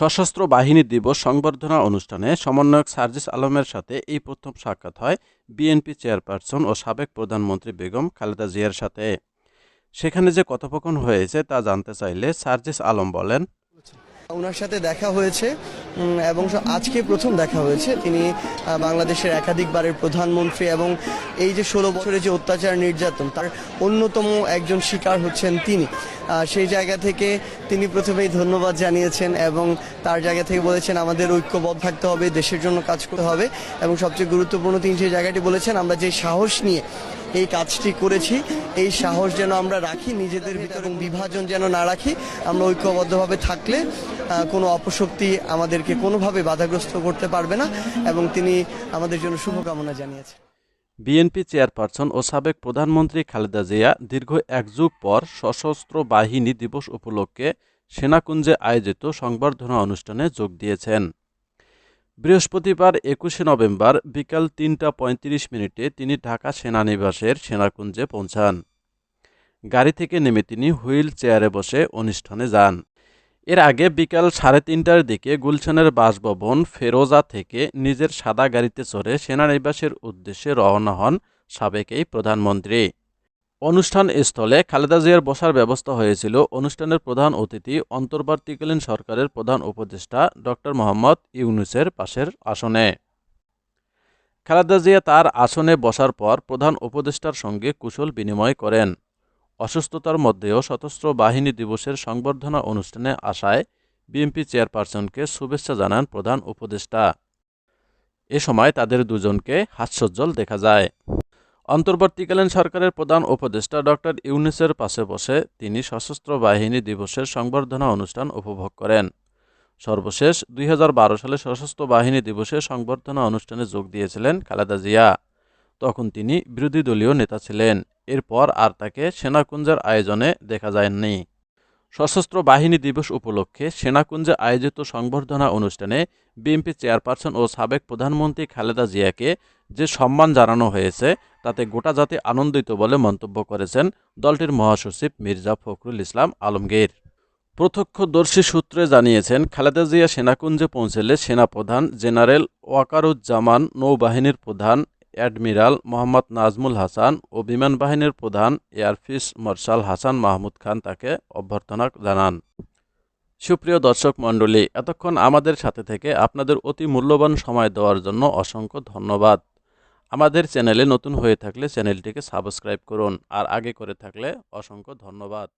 সশস্ত্র বাহিনী দিবস সংবর্ধনা অনুষ্ঠানে সমন্বয়ক সার্জিস আলমের সাথে এই প্রথম সাক্ষাৎ হয় বিএনপি চেয়ারপারসন ও সাবেক প্রধানমন্ত্রী বেগম খালেদা জিয়ার সাথে। সেখানে যে কথোপকথন হয়েছে তা জানতে চাইলে সার্জিস আলম বলেন ওনার সাথে দেখা হয়েছে এবং আজকে প্রথম দেখা হয়েছে। তিনি বাংলাদেশের একাধিকবারের প্রধানমন্ত্রী এবং এই যে ষোলো বছরে যে অত্যাচার নির্যাতন, তার অন্যতম একজন শিকার হচ্ছেন তিনি। সেই জায়গা থেকে তিনি প্রথমেই ধন্যবাদ জানিয়েছেন এবং তার জায়গা থেকে বলেছেন, আমাদের ঐক্যবদ্ধ থাকতে হবে, দেশের জন্য কাজ করতে হবে। এবং সবচেয়ে গুরুত্বপূর্ণ তিনি যে জায়গাটি বলেছেন, আমরা যে সাহস নিয়ে এই কাজটি করেছি। এই সাহস যেন আমরা রাখি, নিজেদের ভিতর বিভাজন যেন না রাখি, আমরা ঐক্যবদ্ধভাবে থাকলে কোনো অপশক্তি আমাদেরকে কোনোভাবে বাধাগ্রস্ত করতে পারবে না এবং তিনি আমাদের জন্য শুভকামনা জানিয়েছেন। বিএনপি চেয়ারপারসন ও সাবেক প্রধানমন্ত্রী খালেদা জিয়া দীর্ঘ এক যুগ পর সশস্ত্র বাহিনী দিবস উপলক্ষে সেনাকুঞ্জে আয়োজিত সংবর্ধনা অনুষ্ঠানে যোগ দিয়েছেন। বৃহস্পতিবার একুশে নভেম্বর বিকাল তিনটা পঁয়ত্রিশ মিনিটে তিনি ঢাকা সেনানিবাসের সেনাকুঞ্জে পৌঁছান। গাড়ি থেকে নেমে তিনি হুইল চেয়ারে বসে অনুষ্ঠানে যান। এর আগে বিকাল সাড়ে তিনটার দিকে গুলশানের বাসভবন ফেরোজা থেকে নিজের সাদা গাড়িতে চড়ে সেনানিবাসের উদ্দেশ্যে রওনা হন সাবেক এই প্রধানমন্ত্রী। অনুষ্ঠান স্থলে খালেদা জিয়ার বসার ব্যবস্থা হয়েছিল। অনুষ্ঠানের প্রধান অতিথি অন্তর্বর্তীকালীন সরকারের প্রধান উপদেষ্টা ডক্টর মোহাম্মদ ইউনুসের পাশের আসনে। খালেদা জিয়া তার আসনে বসার পর প্রধান উপদেষ্টার সঙ্গে কুশল বিনিময় করেন। অসুস্থতার মধ্যেও সশস্ত্র বাহিনী দিবসের সংবর্ধনা অনুষ্ঠানে আসায় বিএনপি চেয়ারপারসনকে শুভেচ্ছা জানান প্রধান উপদেষ্টা। এ সময় তাদের দুজনকে হাস্যজ্জ্বল দেখা যায়। অন্তর্বর্তীকালীন সরকারের প্রধান উপদেষ্টা ডক্টর ইউনুসের পাশে বসে তিনি সশস্ত্র বাহিনী দিবসের সংবর্ধনা অনুষ্ঠান উপভোগ করেন। সর্বশেষ দুই হাজার বারো সালে সশস্ত্র বাহিনী দিবসের সংবর্ধনা অনুষ্ঠানে যোগ দিয়েছিলেন খালেদা জিয়া। তখন তিনি বিরোধী দলীয় নেতা ছিলেন। এরপর আর তাকে সেনাকুঞ্জের আয়োজনে দেখা যায়নি। সশস্ত্র বাহিনী দিবস উপলক্ষে সেনাকুঞ্জে আয়োজিত সংবর্ধনা অনুষ্ঠানে বিএনপি চেয়ারপারসন ও সাবেক প্রধানমন্ত্রী খালেদা জিয়াকে যে সম্মান জানানো হয়েছে, তাতে গোটা জাতি আনন্দিত বলে মন্তব্য করেছেন দলটির মহাসচিব মির্জা ফখরুল ইসলাম আলমগীর। প্রত্যক্ষদর্শী সূত্রে জানিয়েছেন, খালেদা জিয়া সেনাকুঞ্জে পৌঁছলে সেনাপ্রধান জেনারেল ওয়াকারুজ্জামান নৌবাহিনীর প্রধান অ্যাডমিরাল মোহাম্মদ নাজমুল হাসান ও বিমান বাহিনীর প্রধান এয়ারফিস মার্শাল হাসান মাহমুদ খান তাকে অভ্যর্থনা জানান। সুপ্রিয় দর্শক মণ্ডলী, এতক্ষণ আমাদের সাথে থেকে আপনাদের অতি মূল্যবান সময় দেওয়ার জন্য অসংখ্য ধন্যবাদ। আমাদের চ্যানেলে নতুন হয়ে থাকলে চ্যানেলটিকে সাবস্ক্রাইব করুন আর আগে করে থাকলে অসংখ্য ধন্যবাদ।